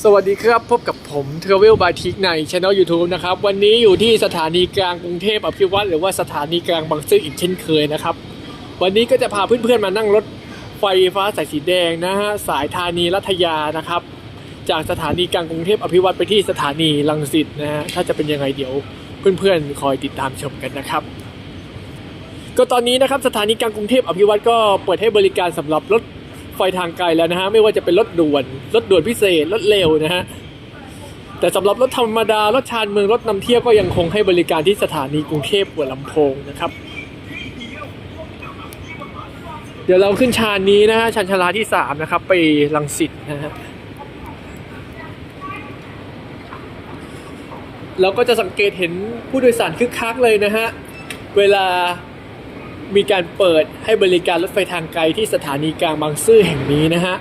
สวัสดีครับ พบกับผม Travel by t i k ในช่ anel YouTube นะครับ วันนี้อยู่ที่สถานีกลางกรุงเทพอภิวัตรหรือว่าสถานีกลางบางซื่ออีกเช่นเคยนะครับ วันนี้ก็จะพาเพื่อนๆมานั่งรถไฟฟ้าสายสีแดงนะฮะสายธานีรัตยานะครับ จากสถานีกลางกรุงเทพอภิวัตรไปที่สถานีลังสิตนะฮะถ้าจะเป็นยังไงเดี๋ยวเพื่อนๆคอยติดตามชมกันนะครับก็ตอนนี้นะครับสถานีกลางกรุงเทพอภิวัตรก็เปิดให้บริการสำหรับรถ ไฟทางไกลแล้วนะฮะไม่ว่าจะเป็นรถด่วนรถด่วนพิเศษรถเร็วนะฮะแต่สำหรับรถธรรมดารถชานเมืองรถนำเที่ยวก็ยังคงให้บริการที่สถานีกรุงเทพหัวลำโพงนะครับ เดี๋ยวเราขึ้นชานนี้นะฮะชานชาลาที่สามนะครับไปลังสิตนะฮะเราก็จะสังเกตเห็นผู้โดยสารคึกคักเลยนะฮะเวลา มีการเปิดให้บริการรถไฟทางไกลที่สถานีกลางบางซื่อแห่งนี้นะฮะ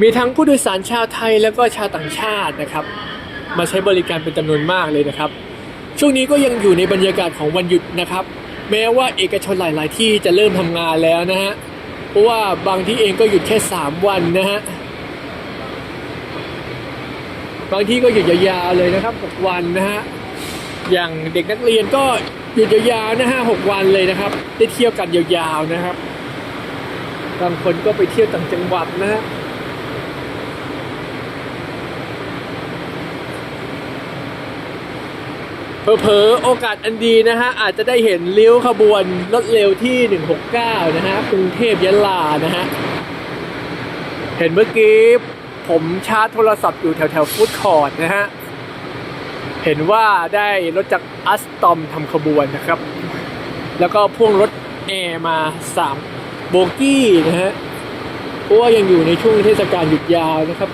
มีทั้งผู้โดยสารชาวไทยแล้วก็ชาวต่างชาตินะครับ มาใช้บริการเป็นจำนวนมากเลยนะครับ ช่วงนี้ก็ยังอยู่ในบรรยากาศของวันหยุดนะครับ แม้ว่าเอกชนหลาย ๆ ที่จะเริ่มทำงานแล้วนะฮะ เพราะว่าบางที่เองก็หยุดแค่ 3 วันนะฮะ บางที่ก็หยุดยาวๆเลยนะครับ6วันนะฮะ อย่างเด็กนักเรียนก็ หยุดยาวๆนะฮะหกวันเลยนะครับ ได้เที่ยวกันยาวๆนะครับบางคนก็ไปเที่ยวต่างจังหวัดนะฮะเผลอๆโอกาสอันดีนะฮะ อาจจะได้เห็นเลี้ยวขบวนรถเร็วที่ 169 นะฮะกรุงเทพยะลานะฮะ เห็นเมื่อกี้ผมชาร์จโทรศัพท์อยู่แถวๆฟู้ดคอร์ทนะฮะ เห็นว่าได้รถจากอัสตอมทำขบวนนะครับ แล้วก็พ่วงรถแอร์มา 3 โบกี้นะฮะเพราะว่ายังอยู่ในช่วงเทศกาลหยุดยาวนะครับ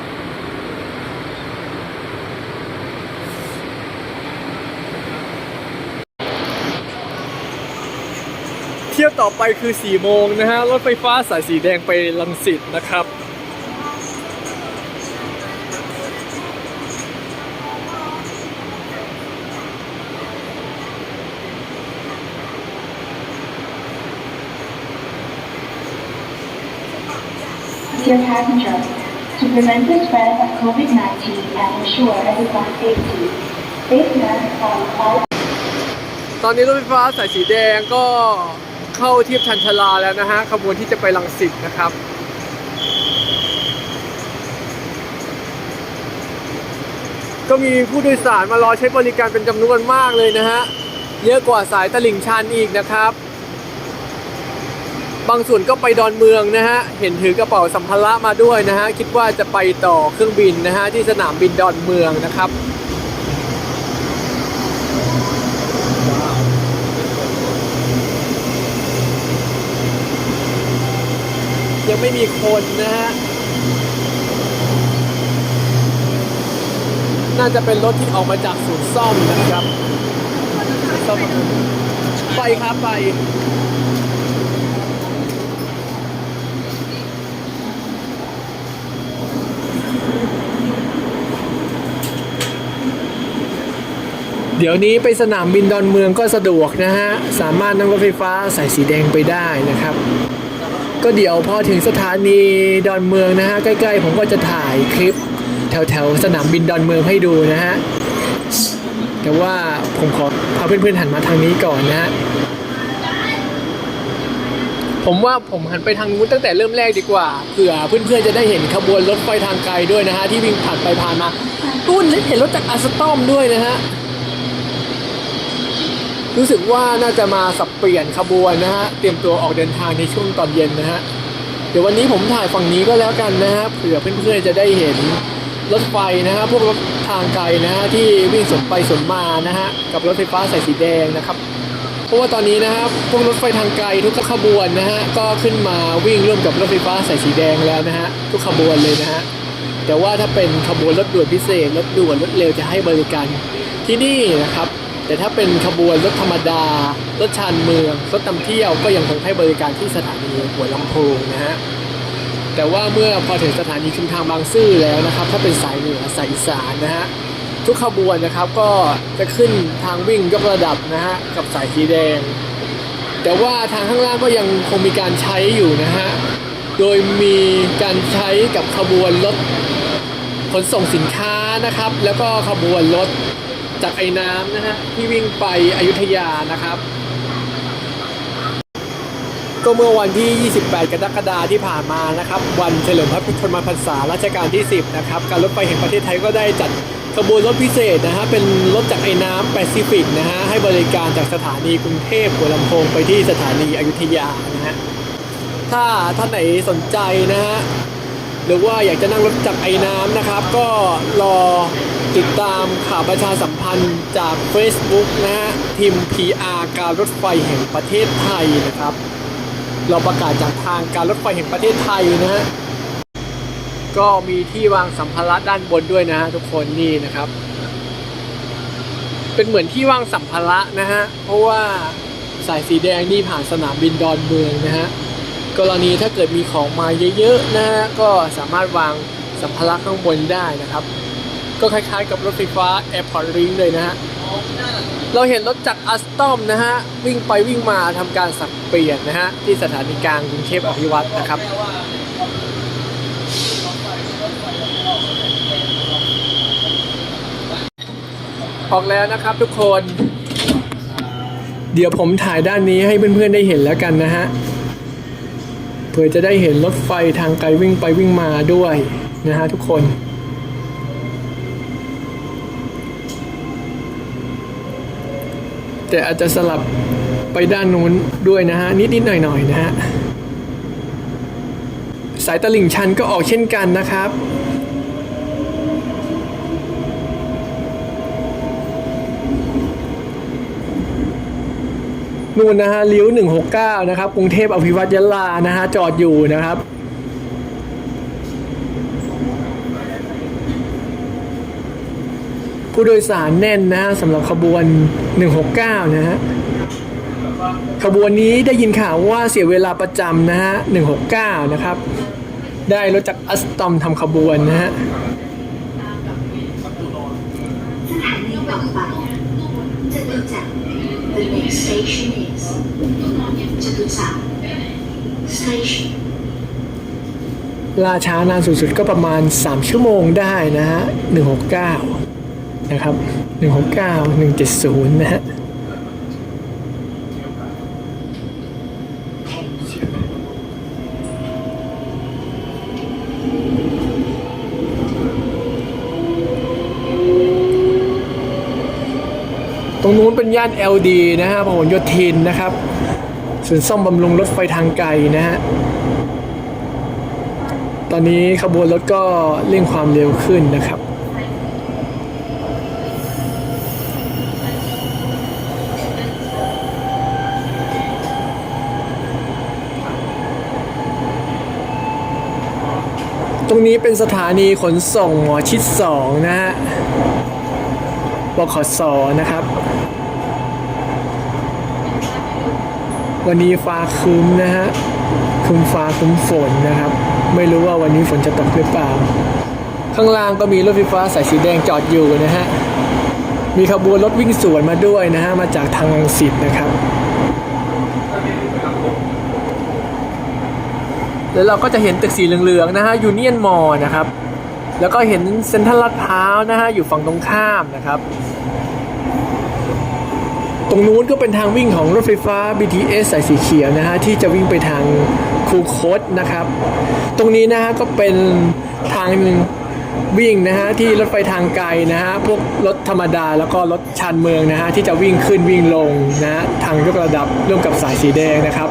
เที่ยวต่อไปคือ 4 โมงนะฮะ รถไฟฟ้าสายสีแดงไปลังสิตนะครับ Dear passengers, to prevent the spread of COVID-19 and ensure everyone's safety, face masks on all ตอนนี้รถไฟฟ้าสายสีแดงก็เข้าเทียบชันชลาแล้วนะฮะขบวนที่จะไปลังสิตนะครับก็มีผู้โดยสารมารอใช้บริการเป็นจำนวนมากเลยนะฮะ เยอะกว่าสายตลิ่งชันอีกนะครับ บางส่วนก็ไปดอนเมืองนะฮะ เห็นถือกระเป๋าสัมภาระมาด้วยนะฮะ คิดว่าจะไปต่อเครื่องบินนะฮะ ที่สนามบินดอนเมืองนะครับ ยังไม่มีคนนะฮะ น่าจะเป็นรถที่ออกมาจากศูนย์ซ่อมนะครับ ซ่อมไปครับไป เดี๋ยวนี้ไปสนามบินดอนเมืองก็สะดวกนะฮะ สามารถนั่งรถไฟฟ้าสายสีแดงไปได้นะครับ ก็เดี๋ยวพอถึงสถานีดอนเมืองนะฮะ ใกล้ๆ ผมก็จะถ่ายคลิป แถวๆ สนามบินดอนเมืองให้ดูนะฮะ แต่ว่าผมขอพาเพื่อนๆหันมาทางนี้ก่อนนะฮะ ผมว่าผมหันไปทางนู้นตั้งแต่เริ่มแรกดีกว่าเผื่อเพื่อนๆจะได้เห็นขบวนรถไฟทางไกลด้วยนะฮะที่วิ่งผ่านไปผ่านมาตุ้นเห็นรถจากอาสตอมด้วยนะฮะ รู้สึกว่าน่าจะมาสับเปลี่ยนขบวนนะฮะ เตรียมตัวออกเดินทางในช่วงตอนเย็นนะฮะ เดี๋ยววันนี้ผมถ่ายฝั่งนี้ก็แล้วกันนะฮะ เผื่อเพื่อนๆจะได้เห็นรถไฟนะฮะ พวกรถทางไกลนะฮะที่วิ่งสวนไปสวนมานะฮะ กับรถไฟฟ้าสายสีแดงนะครับ เพราะว่าตอนนี้นะครับพวกรถไฟทางไกลทุกขบวนนะฮะ ก็ขึ้นมาวิ่งร่วมกับรถไฟฟ้าสายสีแดงแล้วนะฮะ ทุกขบวนเลยนะฮะ แต่ว่าถ้าเป็นขบวนรถด่วนพิเศษ รถด่วนรถเร็วจะให้บริการที่นี่นะครับ แต่ถ้าเป็นขบวนรถธรรมดา รถชานเมือง รถนำเที่ยวก็ยังคงให้บริการที่สถานีหัวลำโพงนะฮะแต่ว่าเมื่อพอถึงสถานีชุมทางบางซื่อแล้วนะครับ ถ้าเป็นสายเหนือสายอีสานนะฮะทุกขบวนนะครับก็จะขึ้นทางวิ่งยกระดับนะฮะกับสายสีแดง แต่ว่าทางข้างล่างก็ยังคงมีการใช้อยู่นะฮะโดยมีการใช้กับขบวนรถขนส่งสินค้านะครับ แล้วก็ขบวนรถ จากไอ้น้ำนะฮะที่วิ่งไปอยุธยานะครับ ก็เมื่อวันที่ 28 กรกฎาคมที่ผ่านมานะครับ วันเฉลิมพระชนมพรรษารัชกาลที่ 10 นะครับ การรถไฟแห่งประเทศไทยก็ได้จัดขบวนรถพิเศษนะฮะเป็นรถจากไอ้น้ำแปซิฟิกนะฮะให้บริการจากสถานีกรุงเทพหัวลำโพงไปที่สถานีอยุธยานะฮะถ้าท่านไหนสนใจนะฮะหรือว่าอยากจะนั่งรถจากไอ้น้ำนะครับ ก็รอ ติดตามข่าวประชาสัมพันธ์จาก Facebook นะฮะทีม PR การรถไฟแห่งประเทศไทยนะครับ เราประกาศจากทางการรถไฟแห่งประเทศไทยนะฮะก็มีที่วางสัมภาระด้านบนด้วยนะฮะทุกคนนี่นะครับ เป็นเหมือนที่วางสัมภาระนะฮะเพราะว่าสายสีแดงนี่ผ่านสนามบินดอนเมืองนะฮะกรณีถ้าเกิดมีของมาเยอะๆนะฮะก็สามารถวางสัมภาระข้างบนได้นะครับ ก็คล้ายๆกับรถไฟฟ้า Airport Link เลยนะฮะ เราเห็นรถจากอัสตอมนะฮะ วิ่งไปวิ่งมาทำการสับเปลี่ยนนะฮะ ที่สถานีกลางกรุงเทพอภิวัตนะครับ ออกแล้วนะครับทุกคน เดี๋ยวผมถ่ายด้านนี้ให้เพื่อนๆได้เห็นแล้วกันนะฮะเพื่อจะได้เห็นรถไฟทางไกลวิ่งไปวิ่งมาด้วยนะฮะทุกคน แต่อาจจะสลับไปด้านนู้นด้วยนะฮะ นิดๆหน่อยๆนะฮะ สายตลิ่งชันก็ออกเช่นกันนะครับนู่นนะฮะเลี้ยว169 นะครับ กรุงเทพอภิวัตยะลานะฮะ จอดอยู่นะครับ ผู้โดยสารแน่นนะฮะสำหรับขบวน 169 นะฮะขบวนนี้ได้ยินข่าวว่าเสียเวลาประจำนะฮะ 169 นะครับ ได้รถจากอัสตอมทำขบวนนะฮะล่าช้านานสุดๆก็ประมาณ 3 ชั่วโมงได้นะฮะ 169 นะครับ 169 170 นะฮะตรงนู้นเป็นย่าน LD นะฮะพหลโยธินนะครับศูนย์ซ่อมบำรุงรถไฟทางไกลนะฮะ ตอนนี้ขบวนรถก็เร่งความเร็วขึ้นนะครับ ตรงนี้เป็นสถานีขนส่งหมอชิดสองนะฮะบขสนะครับ วันนี้ฟ้าครึ้มนะฮะครึ้มฟ้าครึ้มฝนนะครับ ไม่รู้ว่าวันนี้ฝนจะตกหรือเปล่า ข้างล่างก็มีรถไฟฟ้าสายสีแดงจอดอยู่นะฮะมีขบวนรถวิ่งสวนมาด้วยนะฮะมาจากทางลังสิตนะครับ แล้วเราก็จะเห็นตึกสีเหลืองๆนะฮะยูเนียนมอลนะครับ แล้วก็เห็นเซ็นทรัลลาดพร้าวนะฮะอยู่ฝั่งตรงข้ามนะครับ ตรงนู้นก็เป็นทางวิ่งของรถไฟฟ้า BTS สายสีเขียวนะฮะที่จะวิ่งไปทางคูคตนะครับ ตรงนี้นะฮะก็เป็นทางวิ่งนะฮะที่รถไฟทางไกลนะฮะพวกรถธรรมดาแล้วก็รถชานเมืองนะฮะที่จะวิ่งขึ้นวิ่งลงนะฮะทางยกระดับร่วมกับสายสีแดงนะครับ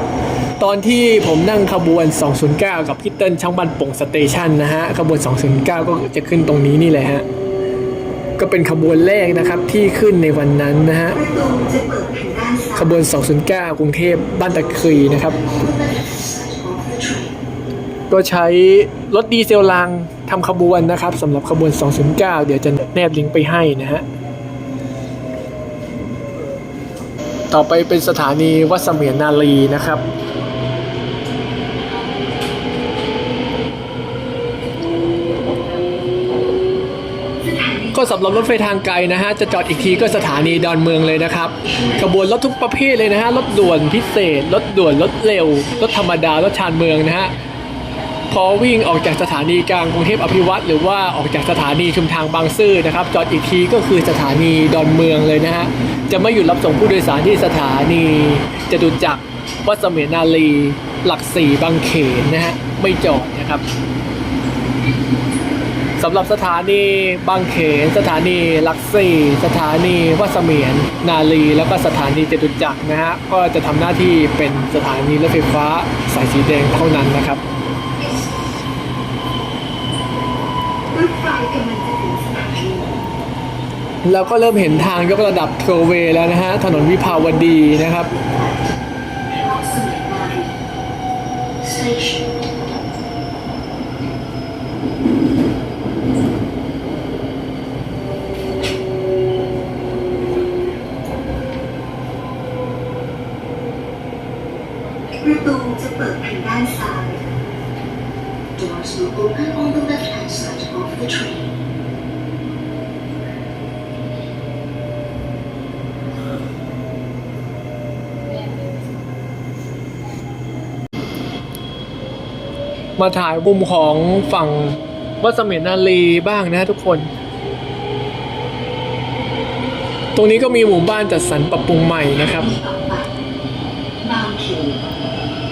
ตอนที่ผมนั่งขบวน 209 กับพี่เติ้ลช่างบันป่งสเตชันนะฮะ ขบวน 209 ก็จะขึ้นตรงนี้นี่แหละฮะ ก็เป็นขบวนแรกนะครับที่ขึ้นในวันนั้นนะฮะ ขบวน 209 กรุงเทพบ้านตะครีนะครับ ก็ใช้รถดีเซลรางทำขบวนนะครับสำหรับขบวน 209 เดี๋ยวจะแนบลิงก์ไปให้นะฮะต่อไปเป็นสถานีวัดเสมียนนารีนะครับ สำหรับรถไฟทางไกลนะฮะจะจอดอีกทีก็สถานีดอนเมืองเลยนะครับขบวนรถทุกประเภทเลยนะฮะรถด่วนพิเศษรถด่วนรถเร็วรถธรรมดารถชานเมืองนะฮะพอวิ่งออกจากสถานีกลางกรุงเทพอภิวัตรหรือว่าออกจากสถานีชุมทางบางซื่อนะครับ จอดอีกทีก็คือสถานีดอนเมืองเลยนะฮะจะไม่หยุดรับส่งผู้โดยสารที่สถานีจตุจักรวัดเสมียนาลีหลักสี่บางเขนนะฮะไม่จอดนะครับ สำหรับสถานีบางเขน สถานีลักสี่ สถานีวัดเสมียน นาลีแล้วก็สถานีจตุจักรนะฮะก็จะทำหน้าที่เป็นสถานีรถไฟฟ้าสายสีแดงเท่านั้นนะครับรถไฟกำลังจะถึงสถานีแล้วก็เริ่มเห็นทางยกระดับโทรเวย์แล้วนะฮะถนนวิภาวดีนะครับ Station ประตูจะ เปิดทางด้านซ้าย Doors will open on the left-hand side of the train. มาถ่ายมุมของฝั่งวัดเสมียนาลีบ้างนะทุกคน ตรงนี้ก็มีหมู่บ้านจัดสรรปรับปรุงใหม่นะครับางเขน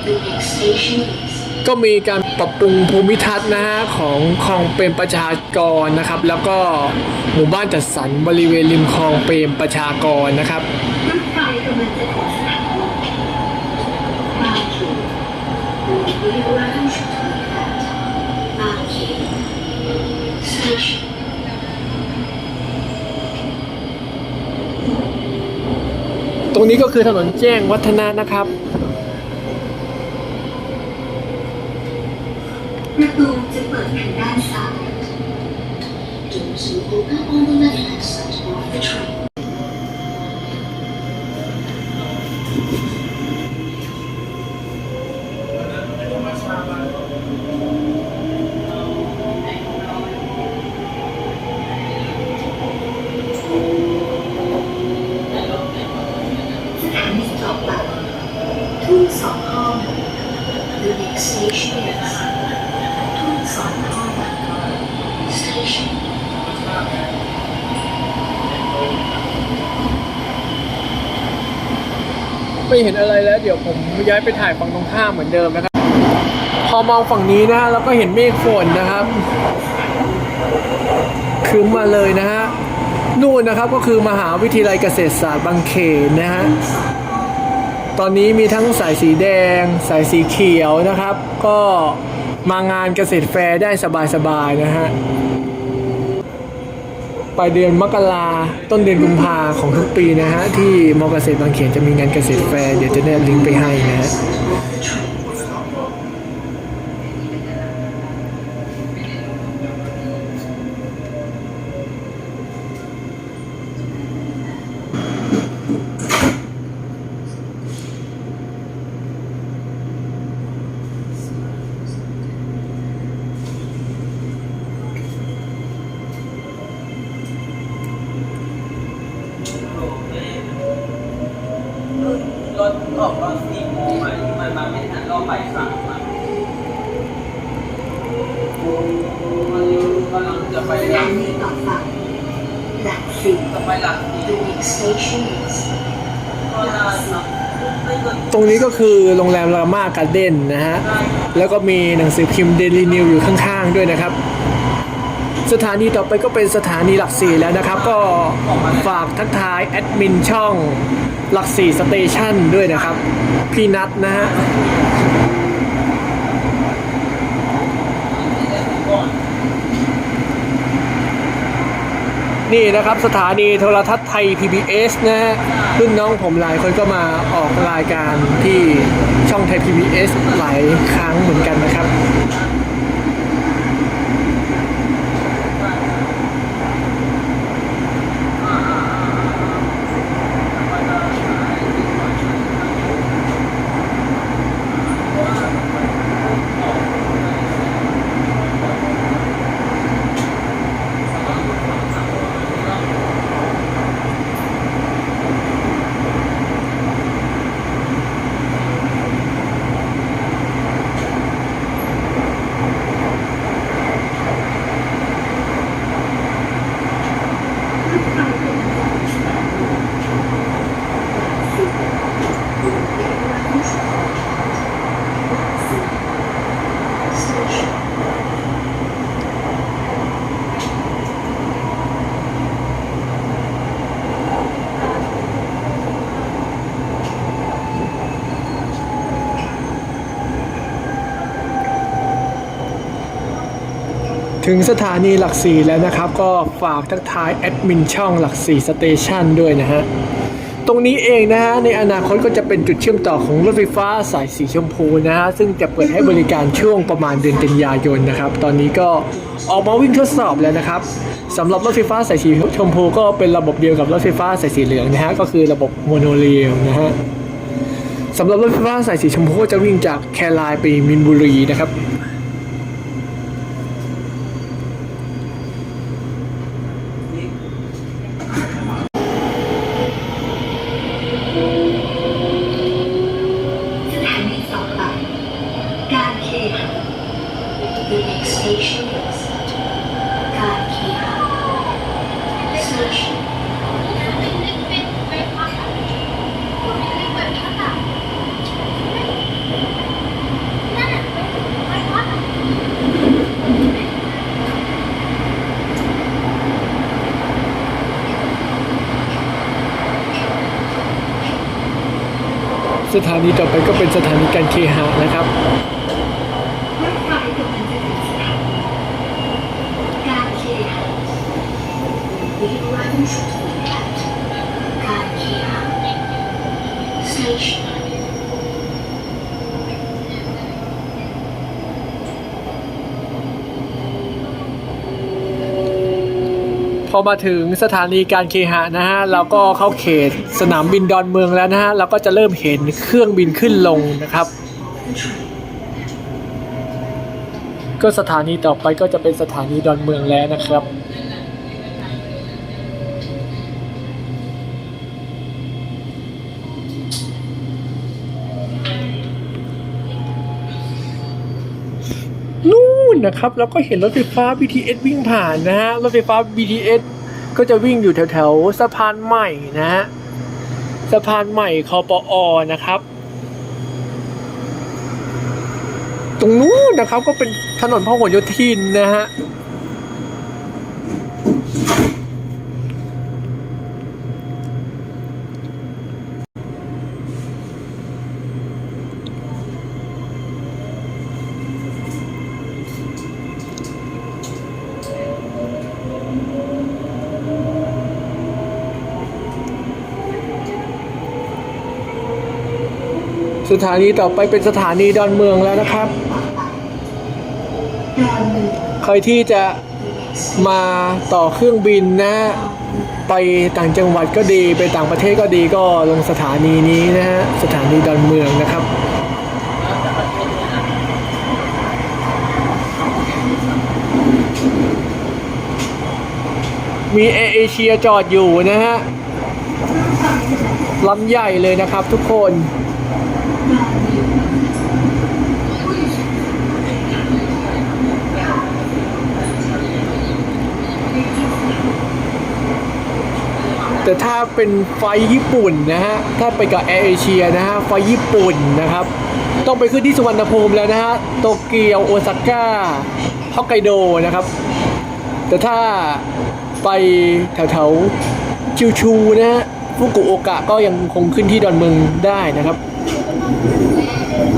The next station is ก็มีการปรับปรุงภูมิทัศน์นะฮะของคลองเปรมประชากรนะครับ แล้วก็หมู่บ้านจัดสรรบริเวณริมคลองเปรมประชากรนะครับรถไฟกำลังจะถึงสถานีบางเขน Liberation to effect บางเขน Station ตรงนี้ก็คือถนนแจ้งวัฒนะนะครับ ประตูจะเปิดทางด้านซ้าย Doors will open on the left-hand side of the train. สถานีต่อไปทุ่งสองห้อง The next station is ทุ่งสองห้อง Station ไม่เห็นอะไรแล้ว เดี๋ยวผมย้ายไปถ่ายฝั่งตรงข้ามเหมือนเดิมนะครับ พอมองฝั่งนี้นะฮะเราก็เห็นเมฆฝนนะครับครึ้มมาเลยนะฮะนู่นนะครับก็คือมหาวิทยาลัยเกษตรศาสตร์บางเขนนะฮะตอนนี้มีทั้งสายสีแดง สายสีเขียวนะครับ ก็มางานเกษตรแฟร์ได้สบายๆนะฮะ ปลายเดือนมกราต้นเดือนกุมภาของทุกปีนะฮะ ที่มอเกษตรบางเขนจะมีงานเกษตรแฟร์เดี๋ยวจะแนบลิงก์ไปให้นะฮะ of the train. รถออกตอนสี่โมงอะที่มันมาไม่ทันรอบบ่ายสามอะกำลังจะไป ส หลั ถาก นีต่อไปหลักสี่ จะไปหลักสี่ The next station is ก็น่าจะไม่เกิน ตรงนี้ก็คือโรงแรมรามา การ์เด้นนะฮะ แล้วก็มีหนังสือพิมพ์เดลี่นิวอยู่ข้างๆด้วยนะครับ สถานีต่อไปก็เป็นสถานีหลักสี่แล้วนะครับ ก็ฝากทักทายแอดมินช่องหลักสี่สเตชันด้วยนะครับ พี่นัทนะฮะ นี่นะครับสถานีโทรทัศน์ไทย PBS นะฮะรุ่นน้องผมหลายคนก็มาออกรายการที่ช่องไทย PBS หลายครั้งเหมือนกันนะครับ ถึงสถานีหลักสี่แล้วนะครับ ก็ฝากทักทายแอดมินช่องหลักสี่สเตชันด้วยนะฮะ ตรงนี้เองนะฮะ ในอนาคตก็จะเป็นจุดเชื่อมต่อของรถไฟฟ้าสายสีชมพูนะฮะ ซึ่งจะเปิดให้บริการช่วงประมาณเดือนกันยายนนะครับ ตอนนี้ก็ออกมาวิ่งทดสอบแล้วนะครับสำหรับรถไฟฟ้าสายสีชมพูก็เป็นระบบเดียวกับรถไฟฟ้าสายสีเหลืองนะฮะก็คือระบบโมโนเรลนะฮะสำหรับรถไฟฟ้าสายสีชมพูก็จะวิ่งจากแครายไปมินบุรีนะครับ สถานีต่อไป การเคหะ The next station is การเคหะ Station สถานีต่อไปก็เป็นสถานีการเคหะนะครับ รถไฟกำลังจะถึงสถานีการเคหะ We run shortly at การเคหะ Station พ อมาถึงสถานีการเคหะนะฮะเราก็เข้าเขตสนามบินดอนเมืองแล้วนะฮะเราก็จะเริ่มเห็นเครื่องบินขึ้นลงนะครับ ก็สถานีต่อไปก็จะเป็นสถานีดอนเมืองแล้วนะครับ นนะครับเราก็เห็นรถไฟฟ้า BTS วิ่งผ่านนะฮะรถไฟฟ้า BTS ก็จะวิ่งอยู่แถวๆสะพานใหม่นะฮะสะพานใหม่คอปอนะครับ ตรงนู้นนะครับก็เป็นถนนพหลโยธินนะฮะ สถานีต่อไปเป็นสถานีดอนเมืองแล้วนะครับเมืองใครที่จะมาต่อเครื่องบินนะไปต่างจังหวัดก็ดีไปต่างประเทศก็ดีก็ลงสถานีนี้นะฮะสถานีดอนเมืองนะครับ มีแอเอเชียจอดอยู่นะฮะลำใหญ่เลยนะครับทุกคน แต่ถ้าเป็นไฟญี่ปุ่นนะฮะ ถ้าไปกับแอร์เอเชียนะฮะ ไฟญี่ปุ่นนะครับ ต้องไปขึ้นที่สุวรรณภูมิแล้วนะฮะ โตเกียว โอซาก้า ฮอกไกโดนะครับ แต่ถ้าไปแถวๆ ชิวชูนะฮะฟุกุโอกะก็ยังคงขึ้นที่ดอนเมืองได้นะครับ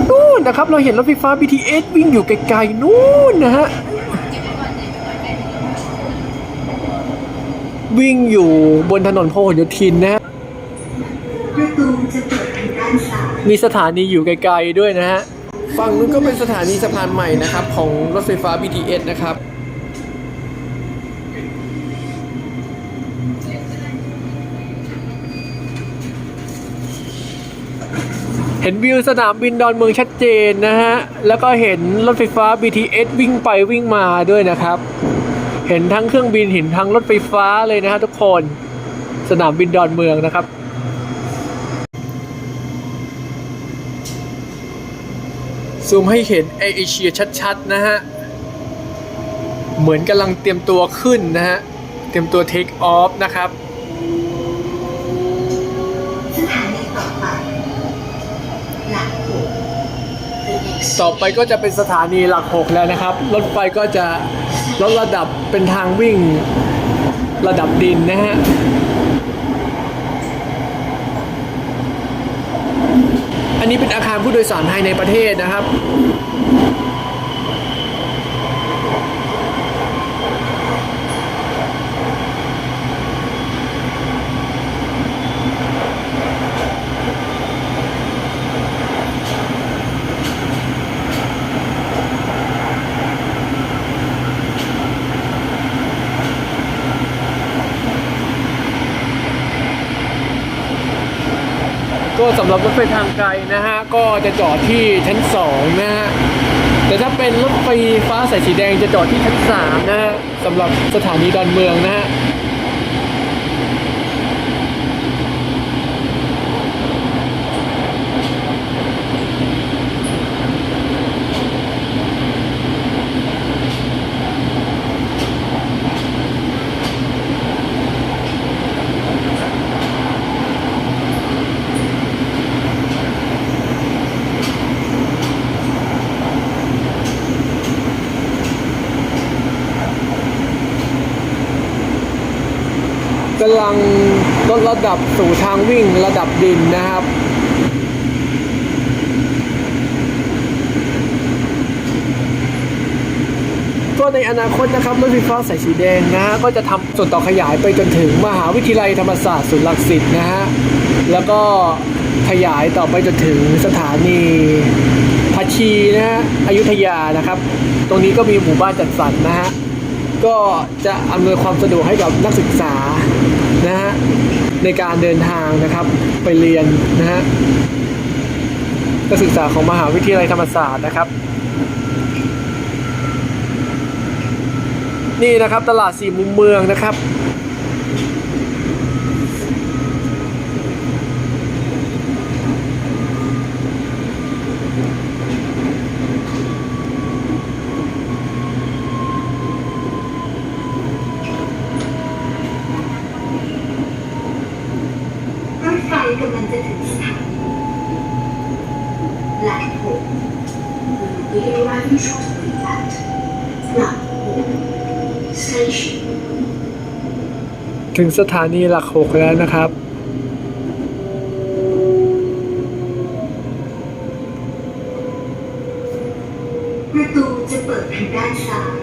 นู่นนะครับ เราเห็นรถไฟฟ้า BTS วิ่งอยู่ไกลๆนู่นนะฮะ วิ่งอยู่บนถนนพหลโยธินนะฮะประตูจะเปิดทางด้านซ้ายมีสถานีอยู่ไกลๆด้วยนะฮะฝั่งนู้นก็เป็นสถานีสะพานใหม่นะครับ ของรถไฟฟ้า BTS นะครับ เห็นวิวสนามบินดอนเมืองชัดเจนนะฮะ แล้วก็เห็นรถไฟฟ้า BTS วิ่งไปวิ่งมาด้วยนะครับ เห็นทั้งเครื่องบินเห็นทั้งรถไฟฟ้าเลยนะฮะทุกคนสนามบินดอนเมืองนะครับ ซูมให้เห็นแอร์เอเชียชัดๆนะฮะ เหมือนกำลังเตรียมตัวขึ้นนะฮะ เตรียมตัวเทคออฟนะครับสถานีต่อไปหลักหก The next ต่อไปก็จะเป็นสถานีหลักหกแล้วนะครับ รถไฟก็จะ แล้วระดับเป็นทางวิ่งระดับดินนะฮะอันนี้เป็นอาคารผู้โดยสารภายในประเทศนะครับ สำหรับรถไฟทางไกลนะฮะ ก็จะจอดที่ชั้น 2 นะฮะ แต่ถ้าเป็นรถไฟฟ้าสายสีแดงจะจอดที่ชั้น 3 นะฮะสำหรับสถานีดอนเมืองนะฮะ กำลังลดระดับสู่ทางวิ่งระดับดินนะครับ ก็ในอนาคตนะครับรถไฟฟ้าสายสีแดงนะก็จะทำส่วนต่อขยายไปจนถึงมหาวิทยาลัยธรรมศาสตร์ศูนย์รังสิตนะฮะแล้วก็ขยายต่อไปจนถึงสถานีพัชีนะฮะอยุธยานะครับ ตรงนี้ก็มีหมู่บ้านจัดสรรนะฮะ ก็จะอำนวยความสะดวกให้กับนักศึกษานะฮะในการเดินทางนะครับไปเรียนนะฮะนักศึกษาของมหาวิทยาลัยธรรมศาสตร์นะครับ นี่นะครับตลาดสี่มุมเมืองนะครับ รถไฟกำลังจะถึงสถานีหลักหก We will be arriving shortly at หลักหก station ถึงสถานีหลักหกแล้วนะครับ ประตูจะเปิดทางด้านซ้าย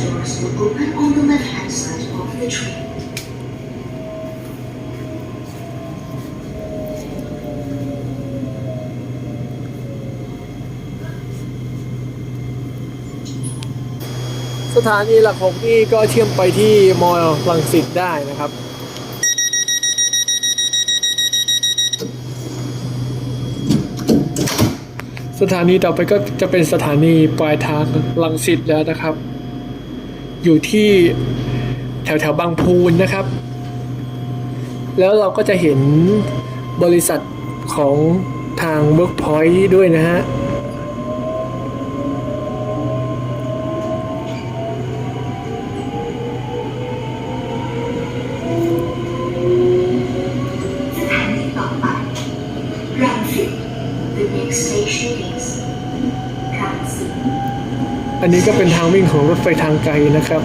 Doors will open on the left-hand side of the train. ถานีหลักหกนี่ก็เชื่อมไปที่มอลังสิตได้นะครับสถานีต่อไปก็จะเป็นสถานีปลายทางลังสิตแล้วนะครับ อยู่ที่แถวแถวบางพูนนะครับ แล้วเราก็จะเห็นบริษัทของทาง Workpoint ด้วยนะฮะ อันนี้ก็เป็นทางวิ่งของรถไฟทางไกลนะครับ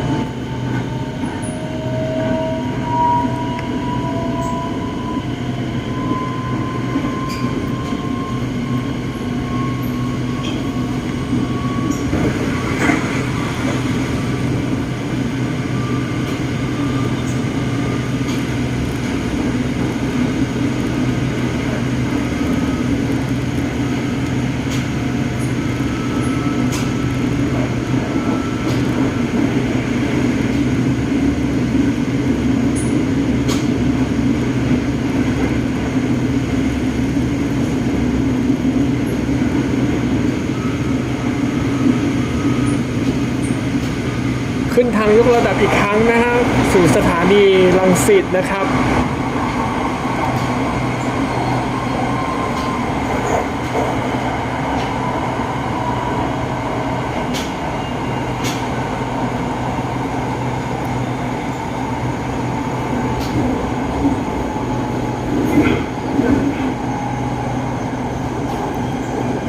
ขึ้นทางยกระดับอีกครั้งนะฮะสู่สถานีลังสิตนะครับ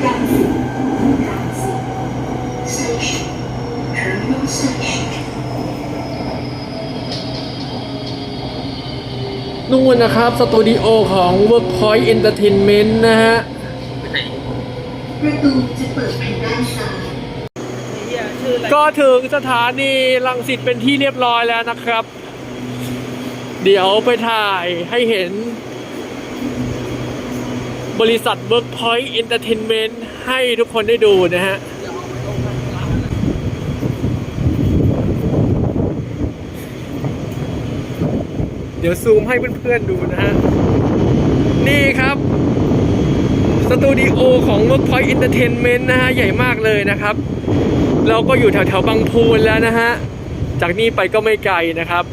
รังสิตรังสิต station terminal station นู่นนะครับ สตูดิโอของ Workpoint Entertainment นะฮะประตูจะเปิดทางด้านซ้ายเฮียชื่ออะไรก็ถึงสถานีลังสิตเป็นที่เรียบร้อยแล้วนะครับ เดี๋ยวไปถ่ายให้เห็น บริษัท Workpoint Entertainment ให้ทุกคนได้ดูนะฮะ ดี๋ยวซูมให้เพื่อนๆดูนะฮะ นี่ครับสตูดิโอของ Workpoint Entertainment นะฮะ ใหญ่มากเลยนะครับ เราก็อยู่แถวแถวๆบางพูนแล้วนะฮะ จากนี่ไปก็ไม่ไกลนะครับ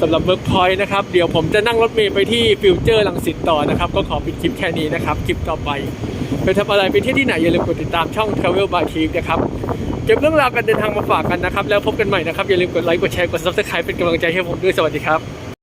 สำหรับ Workpoint นะครับ เดี๋ยวผมจะนั่งรถเมล์ไปที่ฟิวเจอร์ลังสิตต่อนะครับ ก็ขอปิดคลิปแค่นี้นะครับ คลิปต่อไป ไปทำอะไรไปเที่ยวที่ไหน อย่าลืมกดติดตามช่อง Travel by t r i p นะครับเก็บเรื่องราวการเดินทางมาฝากกันนะครับ แล้วพบกันใหม่นะครับ อย่าลืมกดไลค์กดแชร์กด Subscribe เป็นกำลังใจให้ผมด้วยสวัสดีครับ